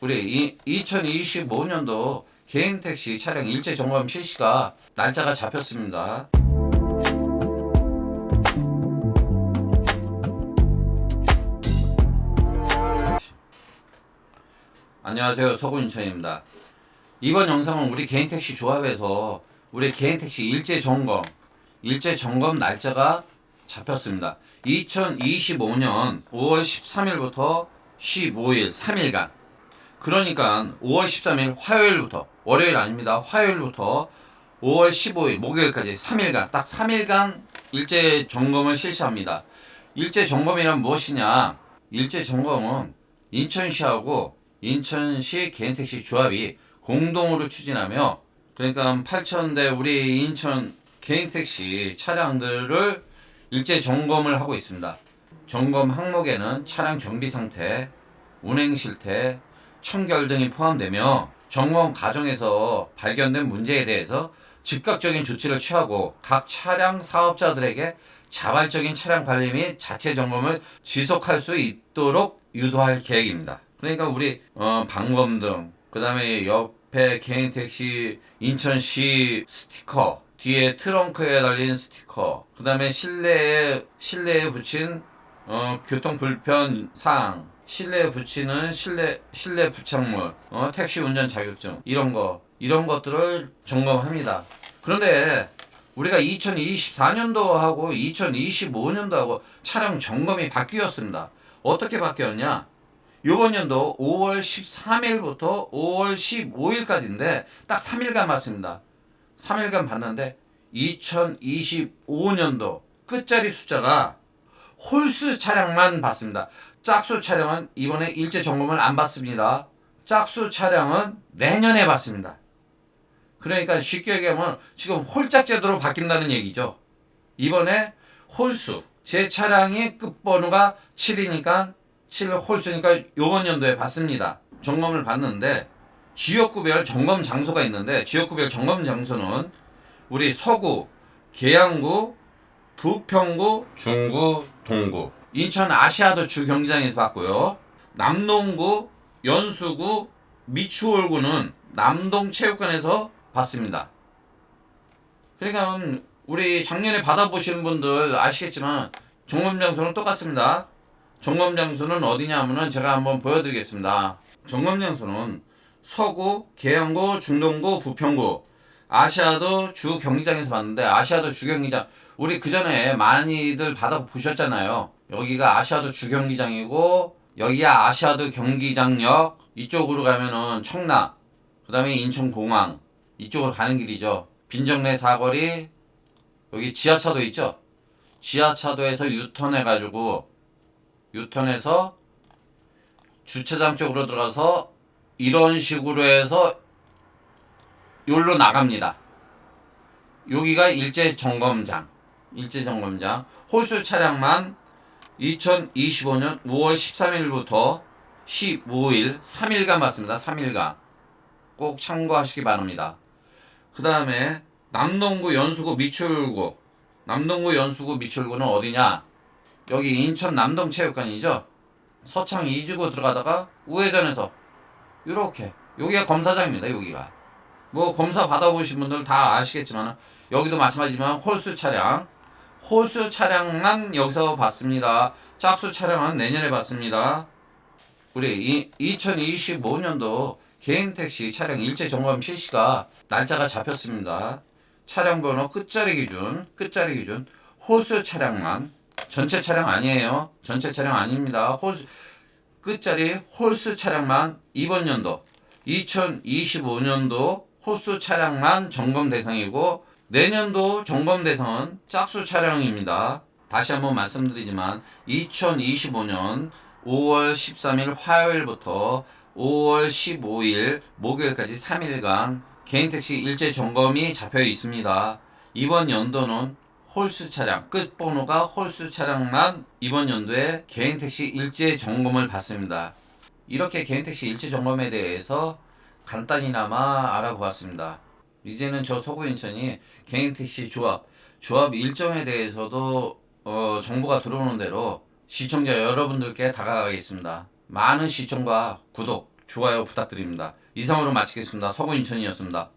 우리 2025년도 개인 택시 차량 일제 점검 실시가 날짜가 잡혔습니다. 안녕하세요. 서구인천입니다. 이번 영상은 우리 개인 택시 조합에서 우리 개인 택시 일제 점검, 일제 점검 날짜가 잡혔습니다. 2025년 5월 13일부터 15일 3일간 그러니까 5월 13일 화요일부터 월요일 아닙니다. 화요일부터 5월 15일 목요일까지 3일간 딱 3일간 일제 점검을 실시합니다. 일제 점검이란 무엇이냐? 일제 점검은 인천시하고 인천시 개인택시 조합이 공동으로 추진하며 그러니까 8,000대 우리 인천 개인택시 차량들을 일제 점검을 하고 있습니다. 점검 항목에는 차량 정비 상태, 운행 실태, 청결 등이 포함되며 점검 과정에서 발견된 문제에 대해서 즉각적인 조치를 취하고 각 차량 사업자들에게 자발적인 차량 관리 및 자체 점검을 지속할 수 있도록 유도할 계획입니다. 그러니까 우리 어, 방범등, 그 다음에 옆에 개인 택시 인천시 스티커, 뒤에 트렁크에 달린 스티커, 그 다음에 실내에 실내에 붙인 어, 교통 불편 사항, 실내에 붙이는 실내 실내 부착물, 어, 택시 운전 자격증 이런 거 이런 것들을 점검합니다. 그런데 우리가 2024년도하고 2025년도하고 차량 점검이 바뀌었습니다. 어떻게 바뀌었냐? 이번 연도 5월 13일부터 5월 15일까지인데 딱 3일간 봤습니다. 3일간 봤는데 2025년도 끝자리 숫자가 홀수 차량만 봤습니다. 짝수 차량은 이번에 일제 점검을 안 받습니다. 짝수 차량은 내년에 받습니다. 그러니까 쉽게 얘기하면 지금 홀짝 제도로 바뀐다는 얘기죠. 이번에 홀수 제 차량이 끝번호가 7이니까 7 홀수니까 요번 연도에 받습니다. 점검을 받는데 지역구별 점검 장소가 있는데 지역구별 점검 장소는 우리 서구, 계양구, 부평구, 중구, 동구, 인천 아시아도 주 경기장에서 봤고요. 남농구, 연수구, 미추홀구는 남동체육관에서 봤습니다. 그러니까 우리 작년에 받아보신 분들 아시겠지만 점검 장소는 똑같습니다. 점검 장소는 어디냐 하면은 제가 한번 보여드리겠습니다. 점검 장소는 서구, 계양구, 중동구, 부평구, 아시아도 주 경기장에서 봤는데 아시아도 주 경기장 우리 그 전에 많이들 받아 보셨잖아요. 여기가 아시아도 주 경기장이고 여기가 아시아도 경기장역 이쪽으로 가면은 청라 그다음에 인천공항 이쪽으로 가는 길이죠. 빈정내 사거리 여기 지하차도 있죠. 지하차도에서 유턴해 가지고 유턴해서 주차장 쪽으로 들어가서 이런 식으로 해서 여기로 나갑니다. 여기가 일제 점검장, 일제 점검장 홀수 차량만 2025년 5월 13일부터 15일 3일간 맞습니다. 3일간 꼭 참고하시기 바랍니다. 그 다음에 남동구 연수구 미출구 남동구 연수구 미출구는 어디냐? 여기 인천 남동체육관이죠. 서창 2주구 들어가다가 우회전해서 이렇게 여기가 검사장입니다. 여기가 뭐 검사 받아보신 분들 다 아시겠지만 여기도 마찬가지지만 홀수 차량 홀수 차량만 여기서 받습니다. 짝수 차량은 내년에 받습니다. 우리 2025년도 개인 택시 차량 일제 점검 실시가 날짜가 잡혔습니다. 차량 번호 끝자리 기준, 끝자리 기준 홀수 차량만 전체 차량 아니에요. 전체 차량 아닙니다. 홀수 끝자리 홀수 차량만 이번 연도 2025년도 홀수 차량만 점검 대상이고 내년도 점검 대상은 짝수 차량입니다. 다시 한번 말씀드리지만 2025년 5월 13일 화요일부터 5월 15일 목요일까지 3일간 개인 택시 일제 점검이 잡혀 있습니다. 이번 연도는 홀수 차량 끝 번호가 홀수 차량만 이번 연도에 개인 택시 일제 점검을 받습니다. 이렇게 개인 택시 일제 점검에 대해서 간단히나마 알아보았습니다. 이제는 저 서구인천이 개인 택시 조합 조합 일정에 대해서도 어, 정보가 들어오는 대로 시청자 여러분들께 다가가겠습니다. 많은 시청과 구독 좋아요 부탁드립니다. 이상으로 마치겠습니다. 서구 인천이었습니다.